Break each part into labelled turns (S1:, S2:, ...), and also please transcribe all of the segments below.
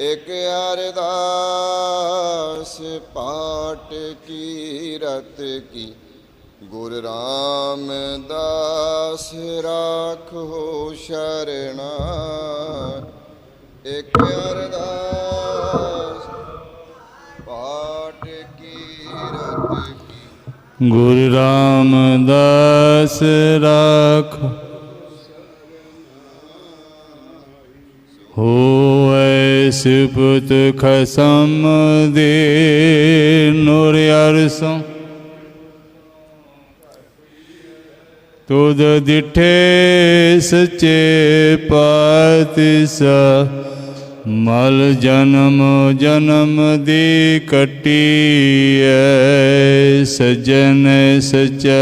S1: ਇਕ ਅਰਦਾਸ ਪਾਟ ਕੀ ਰਤ ਕੀ। ਗੁਰ ਰਾਮਦਾਸ ਰਾਖੋ ਸ਼ਰਣਾ। ਇਕ ਅਰਦਾਸ ਪਾਠ ਕੀ ਰਤ ਕੀ।
S2: ਗੁਰੂ ਰਾਮਦਾਸ ਰਾਖੋ ਹੋਇ ਸੁਪਤ ਖਸਮ ਦੇ ਨੂਰ ਅਰਸੋਂ ਤੁਧ ਦਿਠੇ ਸਚੇ ਪਾਤਿਸਾ ਮਲ ਜਨਮ ਜਨਮ ਦੀ ਕੱਟੀ ਐ ਸਜਣ ਸਚਾ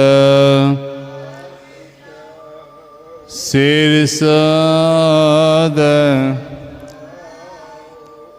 S2: ਸਿਰ ਸਾਦ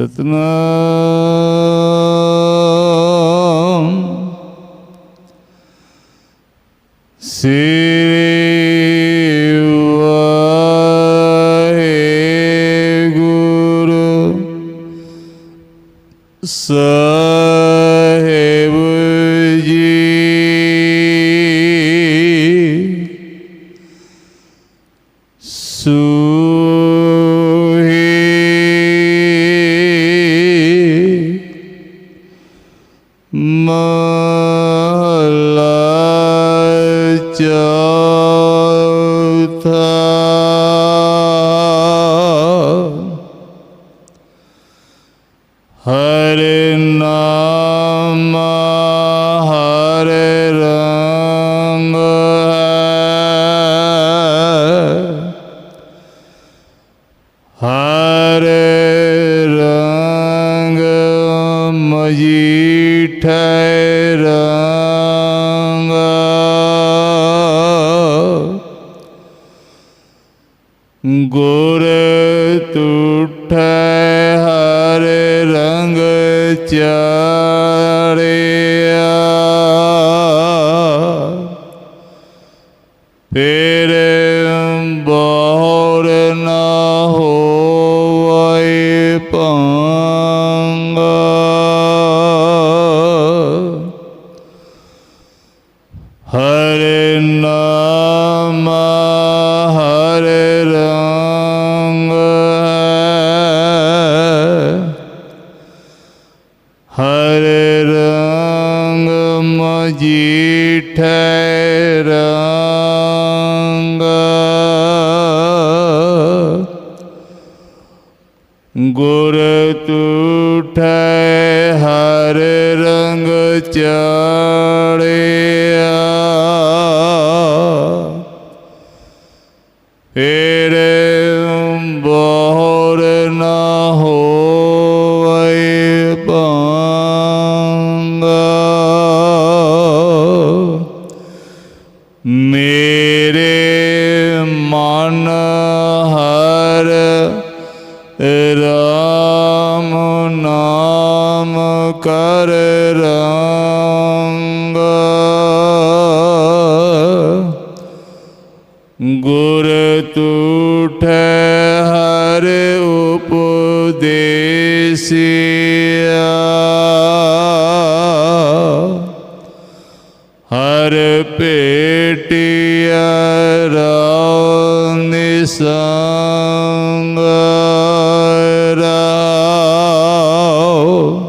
S2: ਸਤਨਾਮ ਸ੍ਰੀ ਮਹਲਾ ਚੌਥਾ ਗੁਰ ਤੁਠੈ ਹਰ ਰੰਗ ਚਾਰਿਆ ਫਿਰ ਬੋਰ ਨਾ ਹੋਵੈ ਪੰਗ ਹਰ ਨਾਮ ਮਜੀਠੈ ਮੇਰੇ ਮਨ ਹਰ ਰਾਮ ਨਾਮ ਕਰ ਰੰਗ। ਗੁਰ ਤੁਠੈ ਹਰ ਉਪਦੇਸਿਆ। ਹਰ ਪੇ ਰਾਮ ਨਿਸੰਗ ਰਾਉ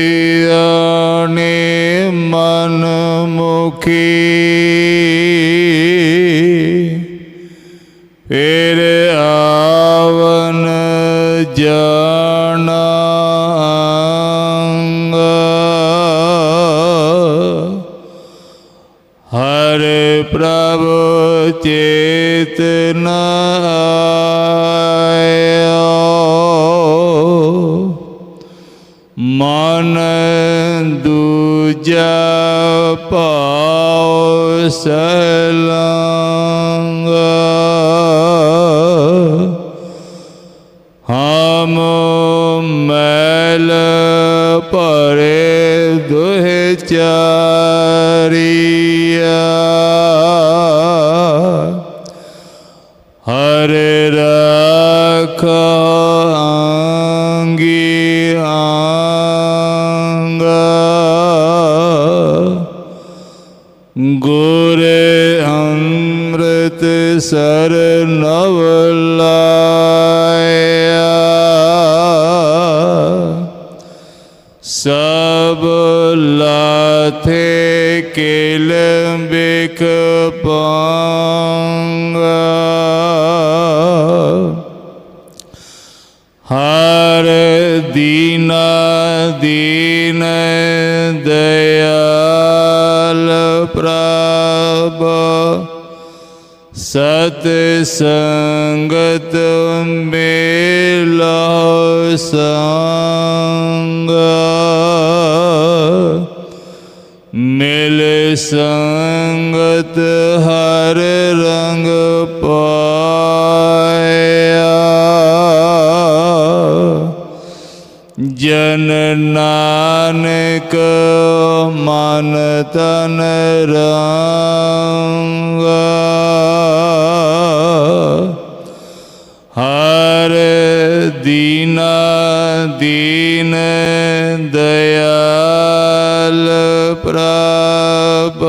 S2: ਮੁੰਦਿਆਣੇ ਮਨ ਮੁਖੀ ਫਿਰ ਆਵਨ ਜਾਣਾਂਗਾ ਪ੍ਰਭ ਚੇਤਨ ਆਇਓ ਮਨ ਦੂਜਾ ਪਾਉ ਸਲਾਂਗਾ। ਅੰਮ੍ਰਿਤ ਸਰ ਨਵ ਲਾਇਆ। ਸਭ ਲਾਥੇ ਕੇਲ ਬਿਕ ਪਾਂਗਾ ਹਰ ਦੀਨਾ ਦੀਨ ਸਤ ਸੰਗਤ ਮੇਲਾ ਸੰਗ। ਮਿਲ ਸੰਗਤ ਹਰ ਰੰਗ ਪਾਇਆ। ਜਨ ਨਾਨਕ ਮਨ ਤਨ ਰੰਗਾ। ਹਰ ਦੀਨਾ ਦੀਨ ਦਇਆਲ ਪ੍ਰਭ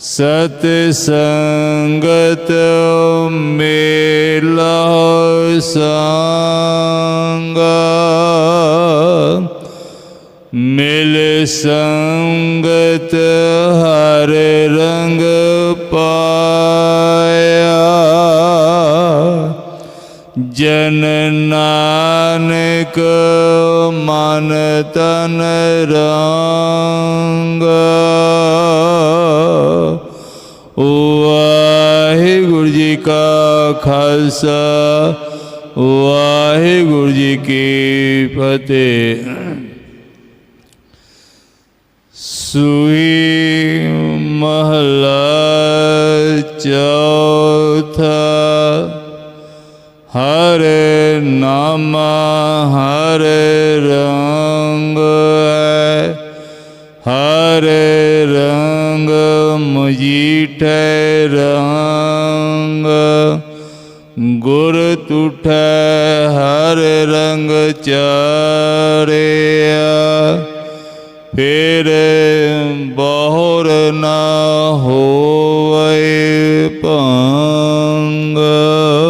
S2: ਸਤ ਸੰਗਤ ਮੇਲਾ ਸੰਗਾ। ਮਿਲ ਸੰਗਤ ਜਨ ਨਾਨਕ ਮਨ ਤਨ ਰੰਗ। ਵਾਹਿਗੁਰੂ ਜੀ ਕਾ ਖਾਲਸਾ, ਵਾਹਿਗੁਰੂ ਜੀ ਕੀ ਫਤਿਹ। ਸੂਈ ਮਹਲਾ ਚੌਥਾ ਹਰੇ ਨਾਮ, ਹਰ ਰੰਗ ਹੈ। ਹਰ ਰੰਗ ਮਜੀਠੈ ਰੰਗ। ਗੁਰ ਤੁਠੈ ਹਰ ਰੰਗ ਚਾਰਿਆ। ਫਿਰ ਬਹੁਰ ਨਾ ਹੋਵੇ ਭਾਂਗਾ।